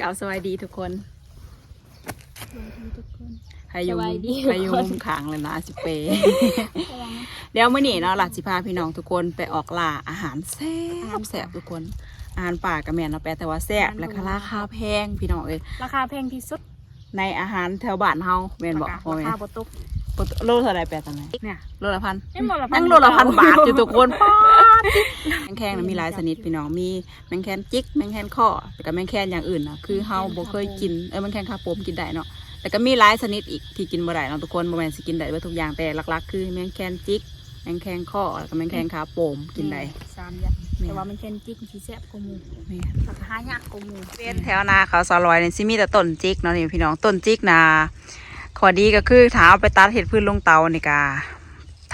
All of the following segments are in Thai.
กล่าวสวัสดีทุกคนทุกคนพายุสวัสดีพายุทุกคนมุมขางเลยนะสิเปเดี๋ยวมื่อนี้เนาะหลักสิพาพี่น้องทุกคนไปออกล่าอาหารแซ่บแซ่บทุกคน อาหารป่ากับแม่นเนาะแปลแต่ว่าแซ่บและก็ราคาแพงพี่น้องเอ้ยราคาแพงที่สุดในอาหารแถวบ้านเฮาแม่นบอกพ่อราแม่คาบตุก โลเท่าไรแปลตอนไหนเนี่ยโลละพันนั่งโลละพันบาทอยู่ทุกคนป๊าแมงแคงนะมีหลายชนิดพี่น้องมีแมงแคนจิกแมงแคนข้อแต่ก็แมงแคนอย่างอื่นนะคือเฮาบ่เคยกินเออแมงแคนคาโปมกินได้เนาะแต่ก็มีหลายชนิดอีกที่กินบ่ได้เนาะทุกคนบ่แม่นสิกินได้บิดทุกอย่างแต่หลักๆ คือแมงแคนจิกแมงแคนข้อแล้วก็แมงแคนคาโปมกินได้สามอย่างแต่ว่ามันเป็นจิกที่แซ่บกว่าหมูแม่นรายากกว่าหมูเป็นแถวนาเขาซอยลอยนี่สิมีแต่ต้นจิกเนาะนี่พี่น้องต้นจิกนา ข้อดีก็คือถ้าเอาไปตัดเห็ดพืชลงเตานี่กา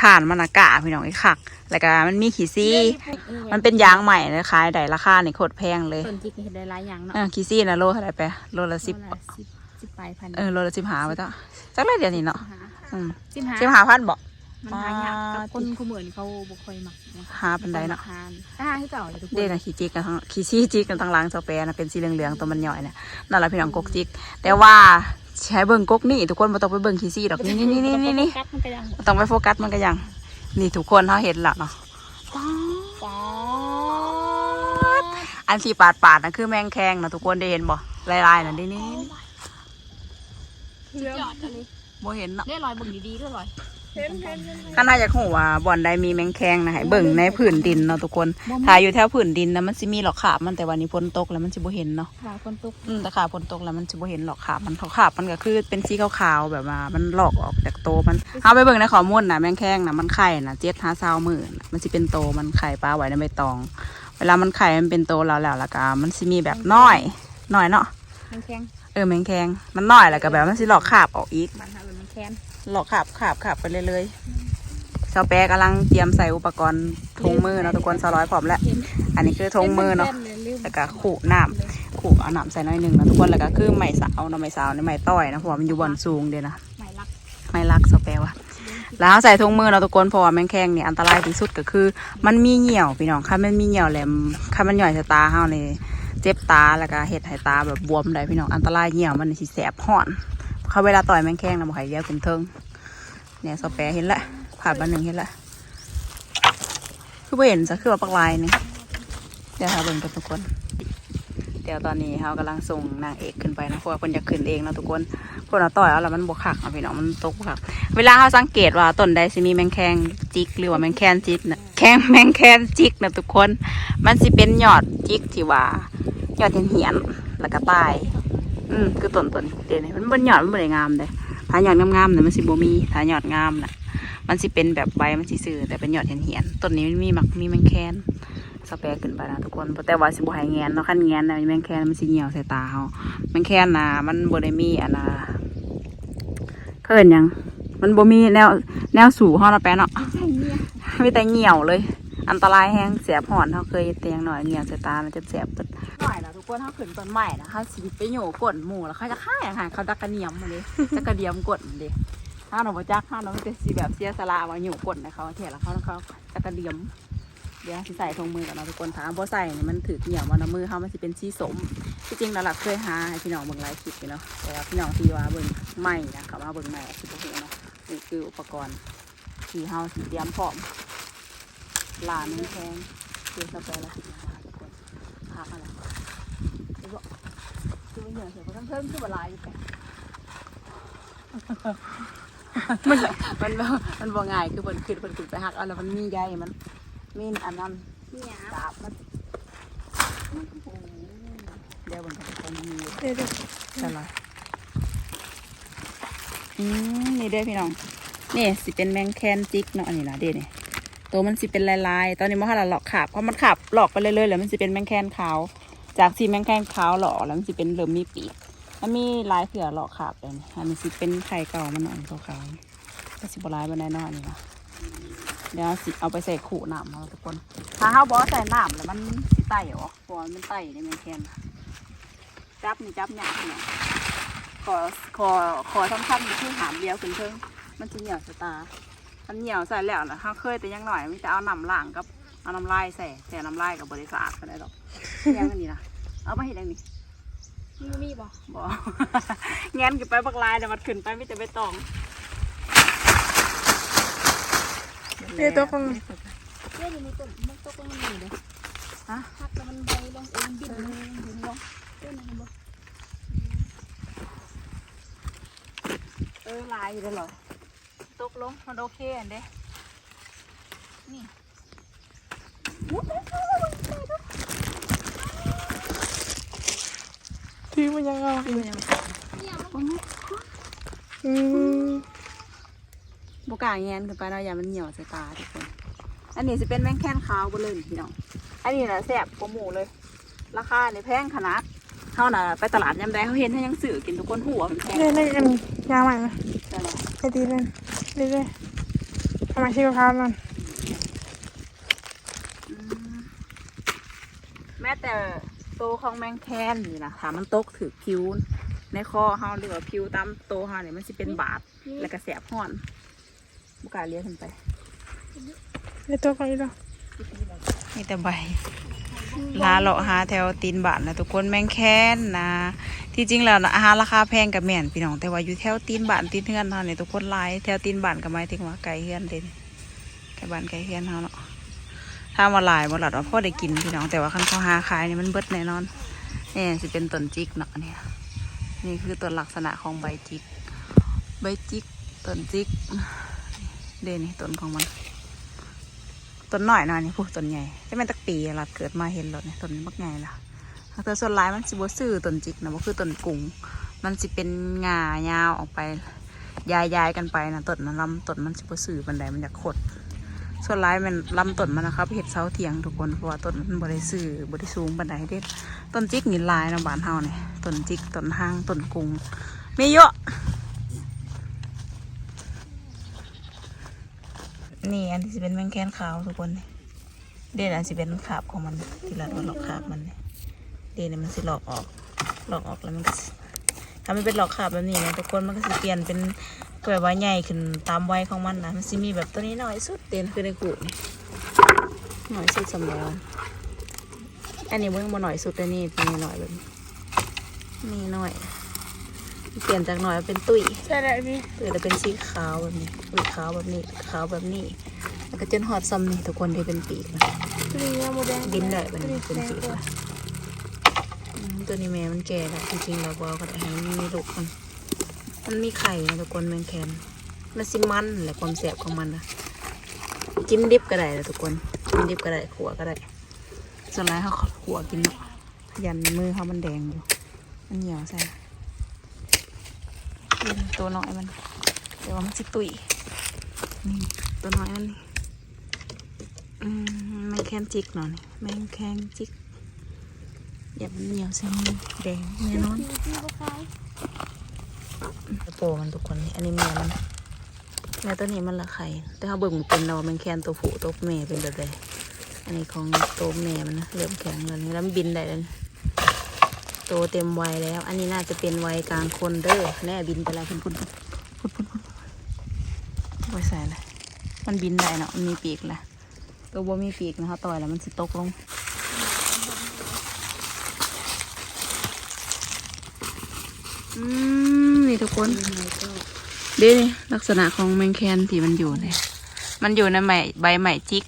ถ่านมันอากาพี่น้องไอ้คัก แล้วก็มันมีขี้ซี่ มันเป็นยางใหม่เลยขายได้ราคานี่โคตรแพงเลยต้นจิ๊กนี่เห็นได้หลายอย่างเนาะเออขี้ซี่นะโลเท่าไหร่ไปโลละสิบโลละสิบสิบปลายพันเออโลละสิบหาไปจ้ะจักไรเดี๋ยวนี้เนาะหาอืมสิบหาสิบหาพันบอกมันหายากกับคนคู่เหมือนเขาบ่ค่อยมักนะหาปันไดเนาะทานถ้าหาที่เก่าเลยทุกคนเด่นะขี้จิกกันทั้งขี้ซี่จิกกันทั้งหล้างเจ้าแปรนะเป็นสีเหลืองๆตัวมันย่อยเนี่ยนั่นแหละพี่น้องกกจิก แต่ว่า ใช้เบิ่งกกนี่ทุกคนบ่ต้องไปเบิ่งขี้ซี่ดอกนี่นี่นี่นี่นี่กัดมันก็ยังบ่ต้องไปโฟกัสมันก็ยัง นี่ทุกคนเขาเห็นละเนาะป๊าอันสีปาดปาดๆนะคือแมงแคงนะทุกคนได้เห็นบ่ลายๆนะนี่นี่นี่สุดยอดเลยบ่เห็นเนาะเรียกรอยเบิ่งดีๆด้วยรอย ข้าน่าจะหูว่าบ่อนใดมีแมงแคงนะให้เบิ่งในผืนดินเนาะทุกคนถ้าอยู่แถวผืนดินนะมันสิมีหรอกขาบมันแต่วันนี้ฝนตกแล้วมันสิบ่เห็นเนาะหลายคนตุกอืมแต่ขาฝนตกแล้วมันสิบ่เห็นหรอกขาบมันขาบมันก็คือเป็นสีขาวๆแบบว่ามันหลอกออกจากโตมันเอาไปเบิ่งในข้อมูลนะแมงแคงนะมันไข่นะเจ็ดห้าเศร้าหมื่นมันสิเป็นโตมันไข่ปลาไว้ในใบตอง เวลามันไข่มันเป็นโตแล้วแล้วแล้วก็มันสิมีแบบน้อยน้อยเนาะมันแข็งเออแมงแคงมันน้อยแล้วก็แบบมันสิหลอกขาบออกอีกมันหาเป็นมันแข็ง หลอกขาบขาบขาบไปเรื่อยๆชาวแปรกำลังเตรียมใส่อุปกรณ์ทงมือเนาะทุกคนสร้อยพร้อมแล้วเห็นอันนี้คือทงมือเนาะแล้วก็ขู่น้ำขู่เอาน้ำใส่หน้อยหนึ่งนะทุกคนแล้วก็คือไม้สาวเนาะไม้สาวนี่ไม้ต้อยนะเพราะว่ามันอยู่บนสูงเดียวนะหมายรักไม้รักสเปรวะแล้วเอาใส่ถุงมือเนาะทุกคนเพราะว่าแมงแคงนี่อันตรายที่สุดก็คือ มันมีเหยี่ยวพี่น้องค่ะมันมีเหยี่ยวแหลมค่ะมันหย่อยใส่ตาเฮานี่เจ็บตาแล้วก็เห็ดให้ตาแบบบวมได้พี่น้องอันตรายเหยี่ยวมันนี่สิแสบห่อน เขาเวลาต่อยแมงแคงนะบอกให้เหยี่ยวขึ้นเทิงเนี่ยสเปรเห็นละผ่านมาหนึ่งเห็นละคือบ่เห็นจะคือว่าปักลายนี่เดี๋ยวหาเบิ่งกันทุกคน เดี๋ยวตอนนี้เขากำลังส่งนางเอกขึ้นไปนะเพราะว่าคนอยากขึ้นเองนะทุกคนพวกเราต่อยเอาแล้วมันบวคักเอาพี่น้องมันตกบวคัก เวลาเขาสังเกตว่าต้นใดสิมีแมงแคงจิกหรือว่าแมงแคนจิกนะแคงแมงแคนจิกนะทุกคน มันสิเป็นยอดจิกที่ว่ายอดเหียนเหียนแล้วก็ตาย อืมคือต้นต้นเดี๋ยวนี้มันบนยอดมันบริงามเลยถ้ายอดงามๆเนี่ยมันสิบ่มีถ้ายอดงามน่ะ มันสิเป็นแบบใบมันสิซื่อแต่เป็นยอดเหียนเหียนๆต้นนี้มันมีหมักมีแมงแคนสเปรย์ขึ้นไปนะทุกคนแต่ว่าสิบ่ให้แงนเนาะคันแงนนะแมงแคนมันสิเหี่ยวใส่ตาเฮาแมงแคนนะมันบ่ได้มีอันน่ะเขาเอิ้นหยัง มันบ่มีแนวแนวสู่เฮาเนาะแปะเนาะใช่เนี่ยมีแต่เหี่ยวเลย อันตรายแฮงเสียบหอนเฮาเคยเตียงหน่อยเหี่ยวใส่ตามันจะเสียบเปิดหน่อยนะทุกคนเฮาขึ้นต้นใหม่นะเฮาสิไปโหกดหมู่แล้วเขาจะฆ่าอย่างหาเขาจักกระเนียมมาเลยจักกระเดียมกดมาเลยถ้าหนูบ่จักถ้าหนูจะสิแบบเสียสละว่าโหกดให้เขาเท่าแล้วเขาเขาจักกระเดียมเดี๋ยวสิใส่ทงมือกันเนาะทุกคนถามบ่ใส่นี่มันถือเหนียวมันมือเขามันสิเป็นสีสมที่จริงแล้วหลักเคยหาพี่น้องเบิ่งหลายคลิปอยู่เนาะแต่พี่น้องที่ว่าเบิ่งใหม่นะเขามาเบิ่งใหม่คือบ่ฮู้เนาะนี่คืออุปกรณ์ที่เฮาสิเตรียมพร้อม ลานึงแพงเตรียมสเปรย์แล้วทุกคนพักอะไรดูบ่ดูเหนียวเสียบ่ทั้งเทิงคือบ่ลายอยู่แปะมันมันบ่มันบ่ง่ายคือเพิ่นขึ้นเพิ่นขึ้นไปหักเอาแล้วมันมีใยมันมีอันนั้นเนี่ยดาบมันเดี๋ยวมันจะเป็นมีเดี๋ยวใช่ไหมอืมนี่เด้อพี่น้องนี่สิเป็นแมงแคนจิกเนาะอันนี้นะเด้นี่ ตัวมันสิเป็นลายๆ ตอนนี้มันให้เราหลอกขาบเพราะมันขาบหลอกไปเรื่อยๆแล้วมันสิเป็นแมงแคนขาว จากสีแมงแคนขาวหล่อแล้วมันสิเป็นเริ่มมีปีกมันมีลายเผือหลอกขาบเลยอันนี้สิเป็นไข่เก่ามันหน่อยขาวๆก็สิบลายบันไดเนอกนี่นะเดี๋ยวสิเอาไปใส่ขู่หน้ำเอาทุกคน ถ้าเฮาบอกใส่หน้ำแล้วมันสิไต่เหรอเพราะมันไต่ในแมงแคนจับนี่จับหยาบเนี่ยขอขอขอสำคัญคือหามเดียวขึ้นเพิ่งมันจะเหนียวสตา ร์มันเหนียวใส่แล้วนะเฮาเคยแต่ยังหน่อยมันจะเอาน้ำล้างกับเอาน้ำลายใส่แต่น้ำลายกับบริษัทก็ได้ดอกเที่ยงอันนี้นะเอามาเห็ดอันนี้มันมีบ่บ่งั้นขึ้นไปบักลายแต่มันขึ้นไปไม่แต่ใบตองเรียกตัวคนเจ้าอยู่ในต้นมันตกลงมันอยู่เลยฮะพักแล้วมันใบลงเองบินลงเห็นบ่เจ้านั่นบ่เออลายอยู่เลยเหรอ ตกลงมันโอเคอันเด้ที่มันยังเอาอืมบกล้าแงนขึ้นไปเนาะอย่ามันเหี่ยวใส่ตาทุกคน อันนี้จะเป็นแมงแค้นขาวบ่เลยพี่น้อง อันนี้นะแซ่บกว่าหมูเลย ราคาเนี่ยแพงขนาดเท่าน่ะไปตลาดยามใดเขาเห็นเขายังซื้อกินทุกคนหัวมันแพงเล่นเล่นกันยาวใหม่ไหมใช่ไหมไปตีเล่น เรื่อยๆทำไมชีวภาพมันอืมแม้แต่โตวของแมงแคนนี่นะถ้ามันตกถือผิว ในคอเฮาหรือว่าผิวตามโตวเฮาเนี่ยมันสิเป็นบาดแล้วก็แสบห้อนบุกล้าเลี้ยงขึ้นไปเรียกตัวคนอีกแล้วมีแต่ใบลาเลาะหาแถวตีนบ้านนะทุกคนแมงแค้นนะ ที่จริงแล้วนะอาหารราคาแพงกับแม่นพี่น้องแต่ว่าอยู่แถวตีนบ้านตีนเฮือนเฮาเนี่ยทุกคนหลายแถวตีนบ้านก็หมายถึงว่าไก่เฮือนเด่นไก่บ้านไก่เฮือนเฮาเนาะถ้ามาหลายบ่หลัดว่าพ่อได้กินพี่น้องแต่ว่าคันเขาหาขายนี่มันเบิดแน่นอนนี่สิเป็นต้นจิกเนาะเนี่ยนี่คือต้นลักษณะของใบจิก ใบจิกต้นจิกเด่นนี่ต้นของมันต้นหน่อยหน่อยนี่พวกต้นใหญ่จะเป็นตักปีหลัดเกิดมาเห็นรถเนี่ยต้นบักใหญ่ละ แต่ส่วนหลายมันสิบ่ซื้อต้นจิกนะบ่คือต้นกุ้งมันสิเป็นงายาวออกไปยายยายกันไปนะต้นมันลำต้นมันสิบ่ซื้อบันไดมันอยากขด ส่วนหลายมันลำต้นมันนะครับเห็ดเสาเทียงทุกคนเพราะว่าต้นมันบ่ได้ซื้อบ่ได้สูงบันไดเด็ดต้นจิกนี่ลายนะบ้านเฮาเนี่ยต้นจิกต้นห้างต้นกุ้งมีเยอะนี่อันที่สิเป็นแมงแคนขาวทุกคนนี่เด่นอันสิเป็นขาบของมันที่รัดว่าหลอกขาบมันเนี่ย เด่นเนี่ยมันสิหลอกออกหลอกออกแล้วมันก็สิถ้ามันเป็นหลอกขาบแบบนี้นะทุกคนมันก็สิเปลี่ยนเป็นแบบว่าใหญ่ขึ้นตามวัยของมันนะมันสิมีแบบตัวนี้หน่อยสุดเด่นคือในกูนี่หน่อยสุดสำรองอันนี้เบิ่งมาหน่อยสุดแต่นี่เป็นหน่อยแบบนี้นี่หน่อย เปลี่ยนจากหน่อยมาเป็นตุ้ยใช่แล้วพี่ตุ้ยแล้วเป็นสีขาวแบบนี้ตุ้ยขาวแบบนี้ขาวแบบนี้แล้วก็จนหอดซ้ำนี่ทุกคนที่เป็นปีกนะตัวนี้โมแดงบินได้มันตัวนี้เป็นแดงสี ตัวนี้แม่มันแก่แล้วจริงๆเราบอกก็ได้ให้มันมีลูกมันมันมีไข่นะทุกคนแมงแคนมันสิมันแหละความแสบของมันนะจิ้มดิบก็ได้นะทุกคนจิ้มดิบก็ได้ขัวก็ได้ส่วนไรเขาขัวกินเนาะยันมือเขามันแดงอยู่ มันเหนียวใส่กินตัวน้อยมัน เดี๋ยวมันสิตุยนี่ตัวน้อยมันนี่อืมแมงแคนจิกเนาะนี่แมงแคนจิก อย่ามันเหนียวใส่มือแดงแน่นอนโปมันทุกคนนี่อันนี้แม่มันแม่ตัวนี้มันละไข่แต่เขาเบิ่งเป็นเราแมงแคนตัวผู้ตัวแม่เป็นแบบใดอันนี้ของตัวแม่มันนะเริ่มแข็งแล้วนี่แล้วมันบินได้แล้วนี่โตเต็มวัยแล้ว อันนี้น่าจะเป็นวัยกลางคนเด้อแน่บินไปแล้วพุ่นพุ่นพุ่นพุ่นพุ่นพุ่นไว้ใส่เลยมันบินได้เนาะมันมีปีกแหละตัวบ่มีปีกนะคะต่อยแล้วมันสิตกลง อืมนี่ทุกคนเดี๋ยวนี่ลักษณะของแมงแคนที่มันอยู่เนี่ยมันอยู่ในใบใบใหม่จิก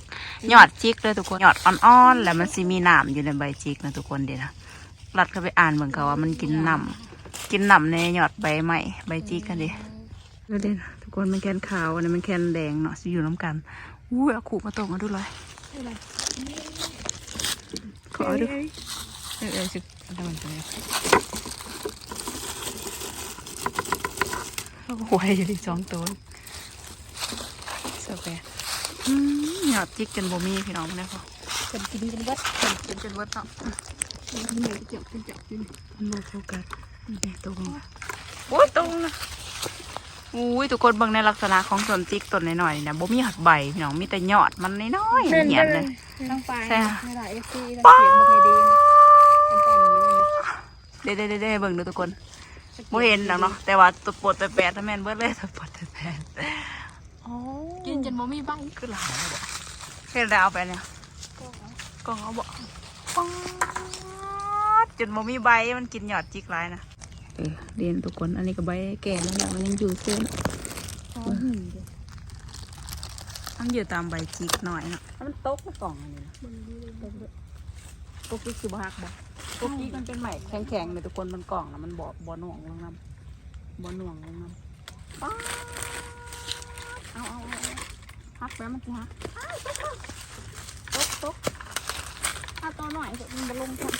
ยอดจิกเลยทุกคนยอดอ่อนๆแล้วมันสิมีหนามอยู่ในใบจิกนะทุกคนเดี๋ยวนะรัดเข้าไปอ่านเหมือนกับว่ามันกินหนำกินหนำในยอดใบใหม่ใบจิกกันดิเดี๋ยวนะทุกคนแมงแคนขาวอันนี้แมงแคนแดงเนาะสิอยู่น้ำกันอู้ยเอาขู่มาตรงกันดูเลยขอดูเออเออสิทำมันจะไง หวยอยู่ที่สองตัวเสือแปรอืมหยอดจิกจนบ่มีพี่น้องนะพ่อคนกินกันเบิดจนจนเวิร์ดเนาะเหนื่อยเจ็บเป็นเจ็บอยู่นี่มันบ่โฟกัสนี่ตัวลงมาโอ้ยตรงนะอุ้ยทุกคนเบิ่งในลักษณะของต้นจิกต้นน้อยๆนี่นะบ่มีหัดใบพี่น้องมีแต่ยอดมันน้อยๆเล่นเหียนเลยทั้งปลายใช่ค่ะไม่ได้เอฟซีทั้งเสียงบ่เคยดีนะเป็นตอนนี้เลยเด้เด้เด้เด้เบิ่งดูทุกคน บ่เห็นหรอกเนาะแต่ว่าตัวปวดตัวแปดถ้าแม่นเบิดเลยตัวปวดตัวแปดอ๋อกินจนบ่มีใบคือหลายเลยบ่เฮ็ดได้เอาไปเนี่ยกล่องเอาบ่ป๊าดจนบ่มีใบมันกินหยอดจิกหลายนะเออเรียนทุกคนอันนี้ก็ใบแก่แล้วแหละมันยังอยู่เส้นอ๋อหนึ่งเดียวมันอยู่ตามใบจิกหน่อยเนาะแล้วมันตกในกล่องอันนี้นะตกจิกคือบ่ฮักบ่ ตกจิกมันเป็นใหม่แข็งๆเลยทุกคนมันกล่องแล้วมันบ่บ่หน่วงลงน้ำบ่หน่วงลงน้ำป๊าดเอาเอาเอาเอาฮักแล้วมันสิฮักตกตกถ้าตัวหน่อยเดี๋ยวมันบ่ลงก่อน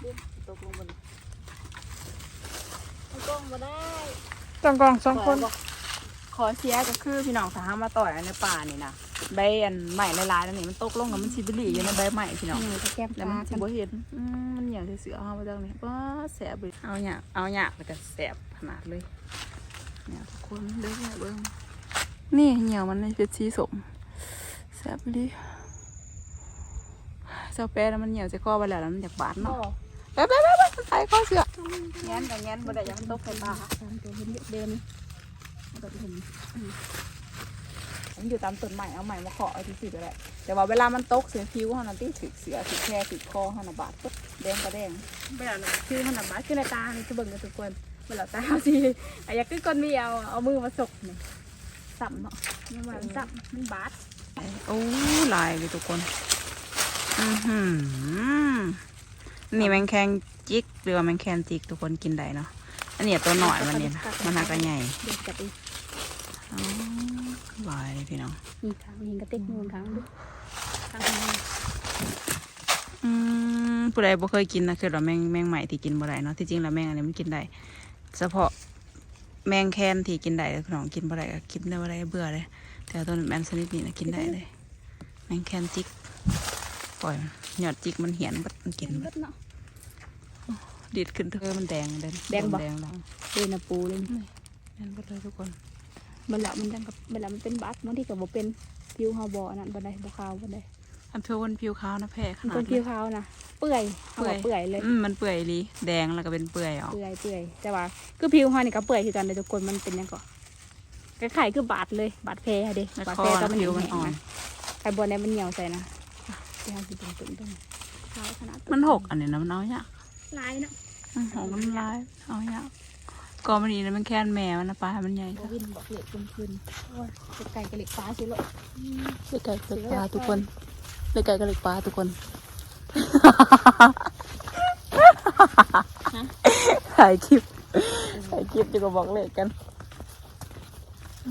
เดี๋ยวตกลงบนมันกล่องบ่ได้ต้องกองสองคน ขอเสียก็คือพี่น้องสาหามาต่อยในป่านี่นะ ใบอันใหม่ลายๆแล้วนี่มันตกลงแล้วมันชิบลีอยู่ในใบใหม่พี่น้องหนึ่งจะแก้มแล้วตามันกัชินบเห็นอืมมันอย่างที่เสือเอามาจากนี่ว้าแสบเลยเอาหยาเอาหยาไปแต่แสบขนาดเลยเนี่ยทุกคนเด้อเนี่ยเบิ้งนี่เหี่ยวมันในเป็นสีสมแสบเลยเจ้าแป๊ะแล้วมันเหี่ยวจะข้อไปแล้วแล้วมันอยากบาดเนาะไปไปไปไปมันใส่ข้อเสือแง้นแต่แง้นบ่ได้อยังมันตกใส่ตาตามตัวเห็นเดินแบบเห็น มันอยู่ตามต้นใหม่เอาใหม่มาเคาะเอาที่สิก็ได้แต่ว่าเวลามันตกเสียผิวเขานั่นที่ถือเสือถือแค่ถือคอเขาน่ะบาดปุ๊บแดงก็แดงเวลาเราคือมันนบ้าคือในตานี่คือเบิ่งกันทุกคนเวลาตาสิอะอยากคือคนมีเอาเอามือมาสกนี่สับเนาะมันว่มันสับมันบาดโอ้ลายเลยทุกคนอือหือนี่แมงแคงจิกหรือว่าแมงแคนจิกทุกคนกินได้เนาะอันนี้ตัวหน่อยมันเนี่ยมันหนักกระใหญ่ เด็กกับอีอ๋อลายเลยพี่น้องมีทางมีกระเต็กนูนทางดูทางนี้อืมผู้ใดบ่เคยกินนะคือว่าแมงแมงใหม่ที่กินบ่ได้เนาะที่จริงแล้วแมงอันนี้มันกินได้เฉพาะแมงแคนที่กินได้พี่น้องกินบ่ได้ก็กินได้บ่ได้เบื่อเลย แต่ตัวแมงชนิดนี้นะกินได้เลย แมงแคนจิกปล่อยมันหยอดจิกมันเหียนบัดมันกินเบิบัดดเนาะดีดขึ้นเธอมันแดงเด่นแดงบ่แดงดังเดนาปูเลยแดงหมดเลยทุกคน เวลามันดังกับเวลามันเป็นบาดบางทีก็บ่เป็นผิวเฮาบ่อันนั้นบ่ได้บ่ขาวบ่ได้อันเพื่อวันผิวขาวนะแพ้ขมันนาดเป็นเลผิวยขาวนะเปื่อยเขาบอกเปื่อยเลยอืมมันเปื่อยลีแดงแล้วก็เป็นเปื่อยออกเปื่อยเปื่อยแต่ว่าคือผิวเฮานี่ก็เปื่อยคือกันเลยทุกคนมันเป็นหยังก็คล้ายๆคือบาดเลยบาดแผลอะเด้แล้วบาดคอแผลตอนนะมันผิวมันแห้งอ่อนๆนะไข่บนเนี่ยมันเหนียวใส่นะที่เฮาสิเป็นตุ่มๆขาวขนาดมันหกอันนี้นะมันเอาเนี่ยากลายเนาะมันหกมันลายเอาเนี่ยา กก็มันนี่นะมันแค่นแม่มันนะปลา มันใหญ่บ่วินบอกเหล็กกลมคืนโอ้ยเป็ดไก่กับเหล็กฟ้าสิโลกเล็กไก่เล็กปลาทุกคนเล็กไก่กับเล็กปลาทุกคนถ่ายคลิปถ่ายคลิปจะก็บอกเลขกัน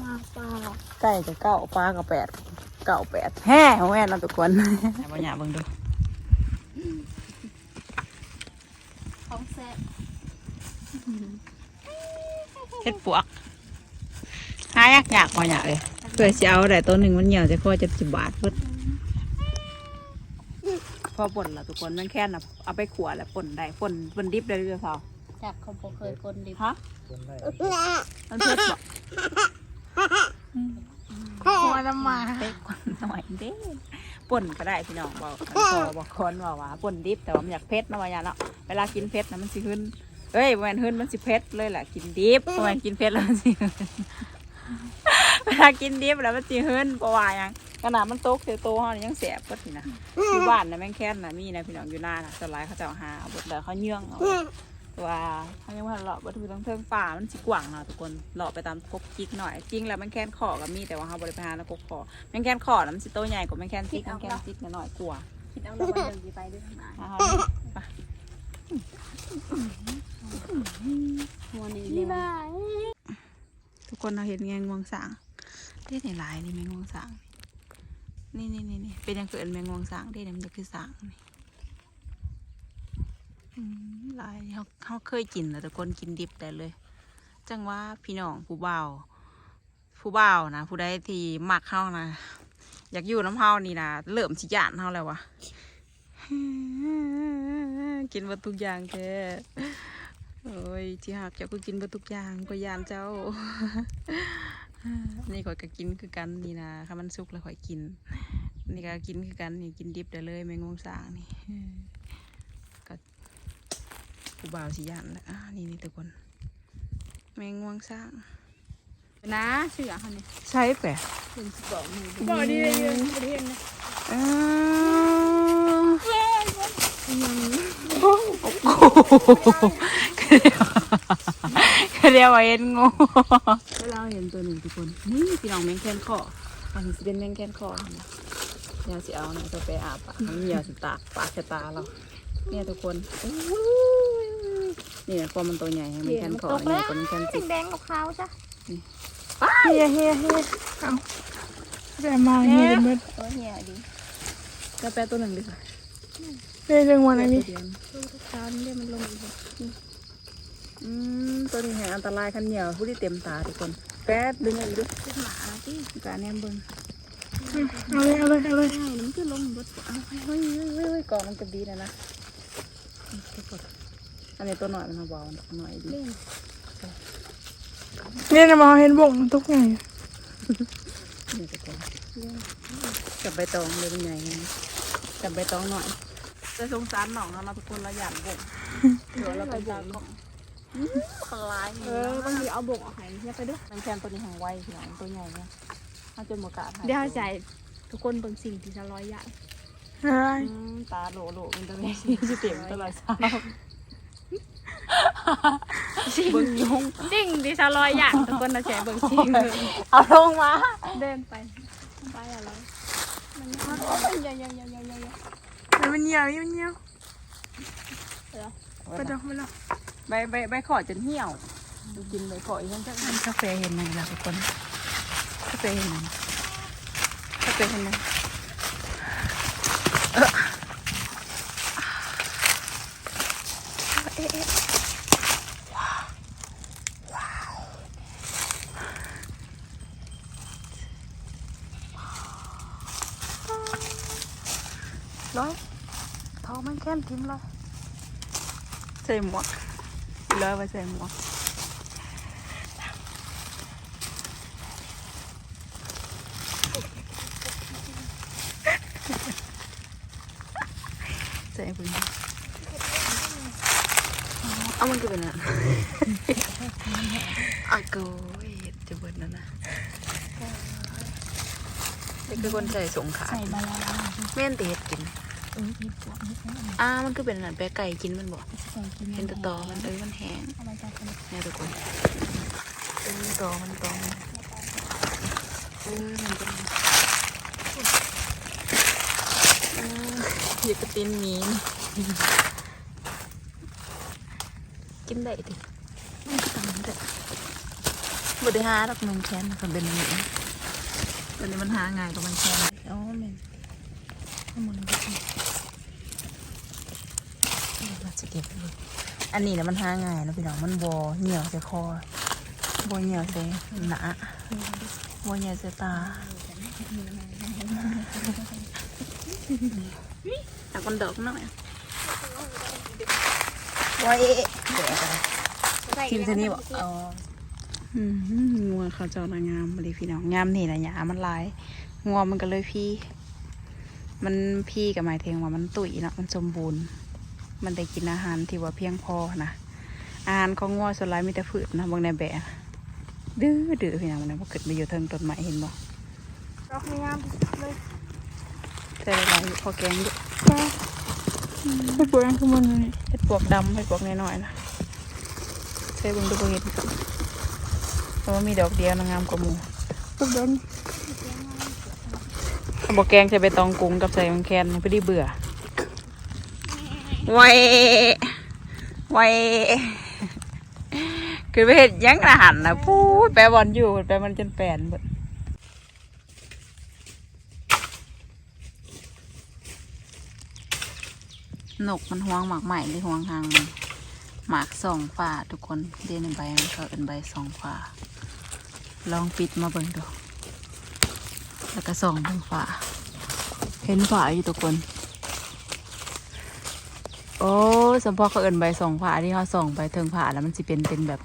มาปลาไก่กับเก้าปลากับแปดเก้าแปดแฮ่แม่นะทุกคนบ่อยากเบิ่งดูของแซ่บ เฮ็ดปวกหายากยากบ่อยากเลยเพื่อสิเอาได้ตัวหนึ่งมันเหี่ยวจะค่อยจะสิบบาทเพิ่นพอป่นละทุกคนมันแค่น่ะเอาไปขัวแล้วป่นได้ป่นป่นดิบได้ด้วยเปล่าจากเขาบ่เคยคนดิบฮะมันเผ็ดบ่หัวน้ำมาเป๊กหน่อยเด้ป่นก็ได้พี่น้องบอกพอบอกคนว่าว่าป่นดิบแต่ว่ามันอยากเผ็ดนะว่าอย่างเนาะเวลากินเผ็ดนะมันสิขึ้น เอ้ยบ่แมันขึ้นมันสิเผ็ดเลยแหละกินดิบบ่แมันกินเผ็ดแล้วมันสิขึ้นเวลากินดิบแล้วมันสิขึ้นเพราะว่าหยังขนาดมันตกเสียโตเฮานี่ยังแสบก็ทีนะอยู่บ้านนะแม่งแค้นนะมีนะพี่น้องอยู่หน้านะสลายเขาจะเอาหาเอาบดแล้วเขาเยื่องเอาว่าเขายังว่าเลาะบัตรทั้งเทิงป่ามันสิกว่างเนาะทุกคนเลาะไปตามกกจิกหน่อยจริงแล้วมันแค่นขอก็มีแต่ว่าเขาบริพาแล้วกกขอแมงแค่นขอแล้วมันสิโตใหญ่กว่าแมงแค่นจิกแมงแค่นจิกน้อยๆกว่าคิดเอาแล้ววันหนึ่งสิไปด้วยทา หัวนี่เลี้ยทุกคนเราเห็นแงงวงสางได้ในลายนี่แมงวงสางนี่นี่นี่นี่เป็นอยังเกิดแมงวงสางได้เนี่ยมันจะคือสางนี่อืมลายเขาเขาเคยกินแต่คนกินดิบได้เลย จังว่าพี่น้องผู้เบาผู้เบานะผู้ใดที่มักเข้านะอยากอยู่น้ำเฮานี่นะเริ่มสิยานเฮาแล้ววะกินเบดทุกอย่างแท้ โอ้ยที่หักเจ้าก็กินเบดทุกอย่างก็ยานเจ้า นี่ข่อยก็กินคือกันนี่นะถ้ามันสุกแล้วข่อยกิน นี่ก็กินคือกันนี่กินดิบได้เลยแมงมุมสางนี่ก็ผู้บ่าวสิยานแล้วอะนี่นี่ทุกคน แมงมุมสางนะเสือเขาเนี่ยใช่แปะเป็นสิบสองมือบ่ดีเลยยืนบ่ได้เห็นนะเออ ก็เรียกว่าเห็นงูเวลาเห็นตัวหนึ่งทุกคน นี่พี่น้องแมงแคนคอมันสิเป็นแมงแคนคอเนี่ยเดี๋ยวสิเอาเนี่ยจะไปอาบปากมันเหนียวสิตากปากจะตาเรา เนี่ยทุกคนอู้ยนี่นะความมันตัวใหญ่แมงแคนคอเนี่ยตัวแมงแคนจิกแดงกับขาวจ้ะเฮียเฮียเฮียเอาแต่มาเฮียเบิดตัวเหี่ยดีกาแฟตัวหนึ่งดิค่ะ เรื่องเรื่องวันอันนี้ตัวเดียวตัวขาวนี่มันลงอีกอืมตัวนี้แหงอันตรายคันเหนียวผู้ที่เต็มตาทุกคนแป๊ดดึงอีกด้วยหมาที่กาแนมเบิ้งเอาเลยเอาเลยเอาเลยมันคือลงบดเอาเฮ้ยเฮ้ยเฮ้ยเฮ้ยเฮ้ยกองมันจะดีนะนะอันนี้ตัวหน่อยมันเบาหน่อยดีเนี่ยนะมาเห็นบ่งทุกอย่างนี่ทุกคนจับใบตองเลยเป็นไงจับใบตองหน่อย จะสงสารหนองเนาะเราทุกคนเราหยาดบ่งเดี๋ยวเราไปจากกล่องคลายเออบางทีเอาบกออกหายเนี่ยไปด้วยมันแคนตัวนี้แห่งไวพี่น้องตัวใหญ่เนี่ยถ้าจนหมดกาดเดี๋ยวใจทุกคนเบิ่งสิ่งที่จะลอยใหญ่อะไรอืมตาโหลโหลมันตัวนี้จะเต็มตลอดเช้าเบิ่งยงสิ่งที่จะลอยใหญ่ทุกคนเราแชร์เบิ่งสิ่งเอาลงมา เดินไป ไปอะไรมันใหญ่ใหญ่ใหญ่ใหญ่ใหญ่ มันเหี่ยวมันเหี่ยวไปดอกไปดอกใบใบใบขอจนเหี่ยวกินใบขออีกทั้งทั้งกาแฟเห็นไหมล่ะทุกคนกาแฟเห็นไหมกาแฟเห็นไหมร้อยท้ องมันแค้นทิมเลยใส่หมวกร้อยไปใส่หมวกใส่ปุ๋ยเอามันก็เป็นอะอากูเห็ดจะเบิดนั่นนะเด็กคือคนใส่สงขาใส่ใบอะไรแม่นแตีเห็ดกินเออเห็ดปวดเห็ดอะไรอ่ามันก็เป็นอันนั้นแปะไก่กินมันบอกใส่กินเห็นแตะตอมันเอ้ยมันแห้งเอาไปจากกันเนี่ยทุกคนเออตอมันตอมันเออมันเป็นเอออยากกระตินหมีนกินได้ดิมันก็ทำได้บไดหาดอกมันแค้นมันเป็นหมีตอนนี้มันหาง่ายกว่ามันแค้นอ๋อแม่นข้างบนก็มีเดี๋ยวเราจะเก็บไปเลย อันนี้เนะมันหาง่ายนะพี่น้องมันบอเหี่ยวใส่คอบอเหี่ยวใส่หนาบอเหี่ยวใส่ตาตักมันดอกหน่อยว้เดี๋ยวอะไรทีมเทนี่บอกอ๋ออืมงัวเขาเจ้านางงามเลยพี่น้องงามนี่นะหยามันลายงัวมันก็เลยพี่ มันพี่กับหมายถึงว่ามันตุ๋ยเนาะมันสมบูรณ์ มันได้กินอาหารที่ว่าเพียงพอนะอาหารของงัวส่วนหลายมีแต่พืชนะบางในแบะดื้อดื้อพี่น้องมันนะพอเกิดไปอยู่เทิงต้นไม้เห็นบ่ดอกงามเลยใส่หลายอยู่พอแกงอยู่ไปปวดอันคือมันนี่เห็ดปวกดำเห็ดปวกน้อยๆนะใส่เบิ่งดูบ่เห็นแต่ว่ามีดอกเดียวนางงามกว่าหมูปวดดอกเอาบอกแกงใส่ใบตองกุ้งกับใส่มังแคนมันพอดีเบื่อ ไว้ไว้คือไปเห็ดยังอาหารนะพูดแปลบอลอยู่แปลมันจนแปลนเบิดนกมันห่วงหมากใหม่หรือห่วงหางมันหมากสองฝ่าทุกคนเดียนใบมันก็เป็นใบสองฝ่าลองปิดมาเบิ่งดู แล้วก็ส่องเบิ่งฝาเห็นฝ่าอยู่ทุกคน โอ้สมพอเขาเอินใบส่องฝาที่เขาส่องไปเทิงฝาแล้วมันสิเป็นเป็นแบบ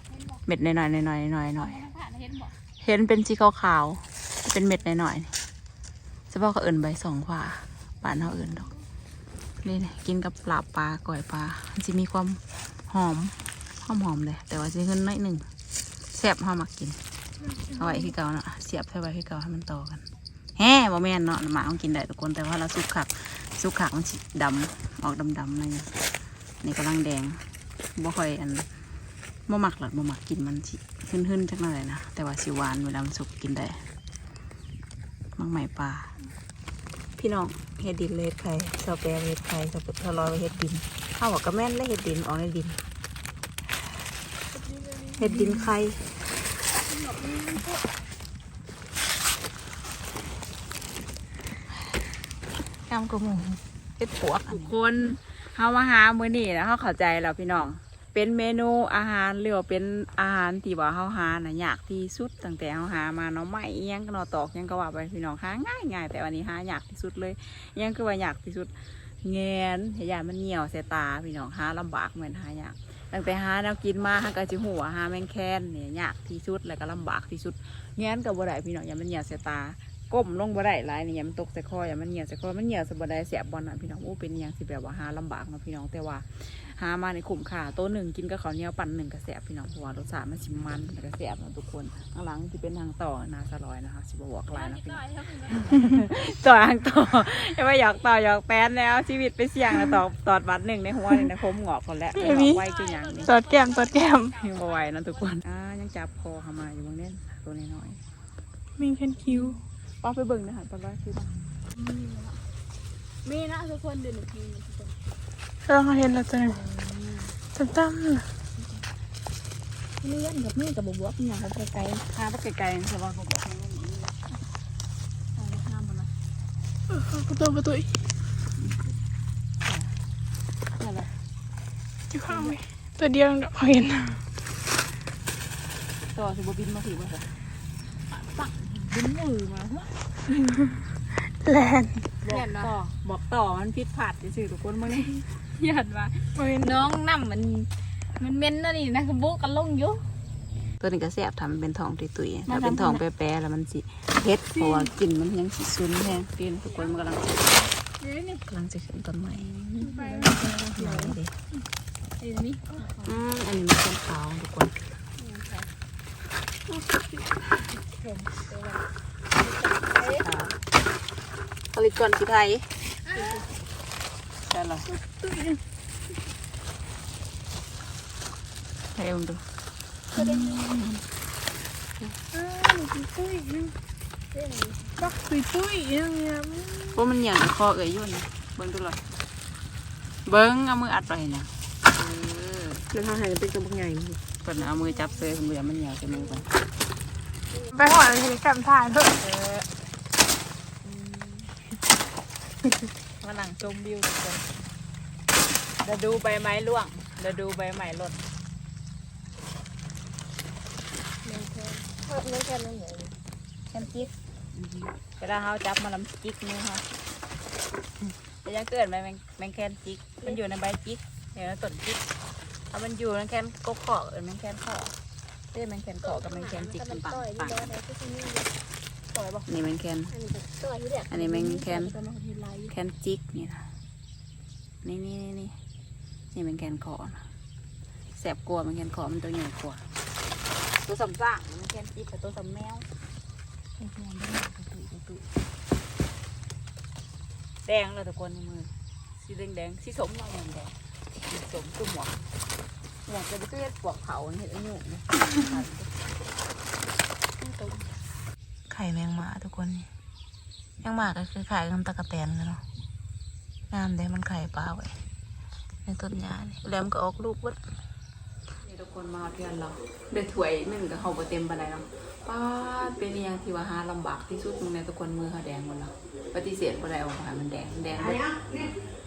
เม็ดหน่อยหน่อยหน่อยหน่อยเห็นบอกๆเห็นเป็นสีขาวๆเป็นเม็ดหน่อยๆสมพอเขาเอินใบส่องฝาป่านเขาเอินดอกนี่นะกินกับปลาปลาก่อยปลามันจะมีความหอมหอมหอมเลยแต่ว่าจะขึ้นน้อยหนึ่งแซ่บห้ามักกินเอาไว้ที่เก่าเนาะเสียบใส่ไว้ที่เก่าให้มันต่อกันแฮ่บ่แม่นเนาะหมาของกินได้ทุกคนแต่ว่าเราสุกขัก สุกขักมันสิดำออกดำๆอะไรอย่างเงี้ยนี่กำลังแดงบ่ค่อยอันบ่มักหรอกบ่มักกินมันสิหึ่นๆจักหน่อยนะแต่ว่าสิหวานเวลามันสุกกินได้มักใหม่ปลาพี่น้องเฮ็ดดินเลยเฮ็ดไข่เสาแปรเฮ็ดไข่เสาเสาลอยเฮ็ดดินข้าวกก็แม่นเลยเฮ็ดดินออกในดินเฮ็ดดินไข่ ยำกระหมูเฮ็ดปวกทุกคนเฮามาหามื้อนี้แล้วเฮาเข้าใจแล้วพี่น้อง เป็นเมนูอาหารหรือว่าเป็นอาหารที่ว่าเฮาหาน่ะยากที่สุดตั้งแต่เฮาหามาเนาะไม่เอิหยังก็เนาะตอกยังก็ว่าไปพี่น้องหาง่ายง่ายแต่วันนี้หายากที่สุดเลยยังคือว่ายากที่สุดแงนเหยามันเหนียวใส่ตาพี่น้องหาลำบากเหมือนหายากตั้งแต่หาแนวกินมาหาก็สิหัวหาแมงแคนเนี่ยยากที่สุดแล้วก็ลำบากที่สุดแงนกับบ่ได้พี่น้องอย่ามันเหนียวใส่ตา ก้มลงบ่ได้หลายนี่อย่ามันตกใส่คออย่ามันเหนียวใส่คอมันเหนียวใส่บ่ได้เสียบบอลน่ะพี่น้องโอ้เป็นอหยังสิแบบว่าหาลำบากเนาะพี่น้องแต่ว่าหามาในขุมขาตัวหนึ่งกินกับข้าวเหนียวปั่นหนึ่งกระแสบพี่น้องเพราะว่ารสชาติมันชิมมันแล้วกระแสบเนาะทุกคนข้างหลังที่เป็นทางต่อนาสลอยนะคะสิบวกลายนะพี่น้องต่อทางต่ออย่าไปหยอกต่อหยอกแป้นแล้วชีวิตไปเสี่ยงแล้วต่อตอดบัตรหนึ่งในหัวหนึ่งในคมหงอกคนแล้วไม่หงอกไว้คืออย่างนี้ตอดแก้มตอดแก้มยังบ่ไหวนะทุกคนอ่ายังจับคอเข้ามาอยู่บางเล่นตัวน้อยมีแค่คิ้วๆ ป้าไปเบิ่งนะฮะป้าว่าคือว่ามีนะทุกคนเดือนหนึ่งทีทุกคนเราเห็นแล้วตัวนึงตั้มๆน่ะเลื่อนกับมือกับบวบอย่างเขาไกลหาไปไกลๆใช่ป่ะเขาบอกให้มันนี่ๆเอาห้ามมันนะเออประตูประตูอีกนั่นแหละอยู่ข้างไว้ตัวเดียวเดี๋ยวเขาเห็นต่อสิบบินมาถือว่าเหรอ ดึงมือมาหัวแลนบอกต่อบอกต่อมันผิดพลาดสิทุกคนมึงนี่หยัดว่าเขาเห็นน้องน้ำมัน มันเม้นนะนี่นะบุกกันลงอยู่ตัวนี้ก็แซ่บทำเป็นทองตุยๆน่าถ้าเป็นทำทองขนาดแปรๆแล้วมันสิเผ็ดเพราะว่ากลิ่นมันยังสิซุนแห้งกินทุกคนมันกำลังเดี๋ยวนี่กำลังจะขึ้นต้นใหม่ไปใหม่ดิเดี๋ยวนี้อืมอันนี้มันเป็นขาวทุกคน ผลิตก่อนสีไทยใช่หรอให้อุ้มดูปักตุยตุยๆอย่างเงี้ยเพราะมันเหนียวในคอเอ่ยยุ่นนะเบิ้งดูเลยเบิ้งเอามืออัดไปนะเออแล้วเขาหายเป็นตัวบางใหญ่ ก่อนเอามือจับเซยคุณเบื่อมันเหนียวใส่มือก่อนไปหอยเห็นแคมถ่ายเถอะมาหลังชมวิวทุกคนเดี๋ยวดูใบไม้ร่วงเดี๋ยวดูใบไม้หล่นไม่แค่นั้นเหรอแค่จิกเวลาเขาจับมาลำจิกมือเขาจะยังเกิดไหมแมงแมงแคนจิก มันอยู่ในใบจิกเดี๋ยวในต้นจิก เอามันอยู่ในแคนกกขอเออแมงแคนขอเต้แมงแคนขอกับแมงแคนจิกเป็นปังปังต่อยบอกนี่แมงแคนอันนี้ต่อยที่เด็กอันนี้แมงแคนตัวน้องทีไรแคนจิกนี่นะนี่นี่นี่นี่นี่เป็นแคนคอนะแสบกลัวมันแคนคอมันตัวใหญ่กว่าตัวสำซ่างมันแคนจิกกับตัวสำแมวแดงเลยทุกคนในมือสีแดงแดงๆสีสมเราอย่างแดงสีสมตัวหมวก หมวกจะไปเกลียดปวกเขาเห็นไอ้หนุ่มไข่แมงมาทุกคนนี่แมงมาก็คือไข่กันตะกะแตนเลยเนาะงามได้มันไข่ปลาไว้ในต้นหญ้านี่แล้วมันก็ออกลูกวัดนี่ทุกคนมาเทือนเราเดือถ้วยหนึ่งกับเขาเต็มปานใดเนาะป้าเป็นอหยังที่ว่าหาลำบากที่สุดมึงในทุกคนมือเขาแดงหมดแล้ว ปฏิเสธบ่ได้ออกมามันแดงมันแดงเบิด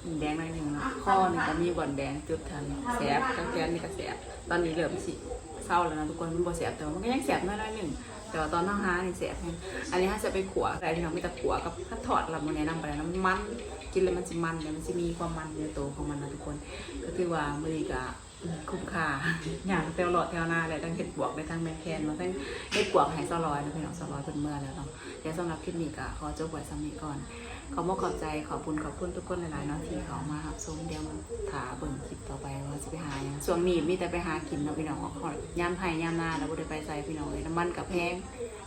มันแดงหน่อยหนึ่งเนาะข้อนี่ก็มีบ่อนแดงจุดทันแสบกางแกนนี่ก็แสบตอนนี้เริ่มสิเศร้าแล้วนะทุกคนมันบ่แสบแต่ว่ามันก็ยังแสบน้อยๆหนึ่งแต่ว่าตอนนั่งหานี่แสบแฮงอันนี้ถ้าจะไปขัวอะไรที่เราไม่ตะขัวกับถ้าถอดลำมันแนะนำไปแล้วนะมันกินแล้วมันจะมันเนี่ยมันจะมีความมันในตัวของมันนะทุกคน ก็คือว่ามือนี้ก็ คุ้มค่าอย่างเตลหลอดเทวนาได้ทั้งเห็ดบวกได้ทั้งแมคแคนมาทั้งเห็ดบวกห้ซอลอยนะพี่น้องซอลอยเป็นเมื่อแล้วเนาะเดี๋ยวสำหรับคลิปนี้ก็ขอจบไว้สำนี้ก่อน ขอมอบขอบใจขอบคุณขอบคุณทุกคนหลายๆเนาะที่เขามารับชมเดี๋ยวมาถาเบิ่งคลิปต่อไปว่าจะไปหาหยังช่วงนี้มีแต่ไปหากินเนาะพี่น้องขอยามไผ่ยามนาแล้วบ่ได้ไปใส่พี่น้องเลยน้ำมันกับแพง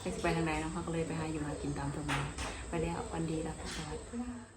ไม่สิไปทางใดเนาะเขาก็เลยไปหาอยู่หากินตามธรรมดาไปแล้ววันดีแล้วสวัสดี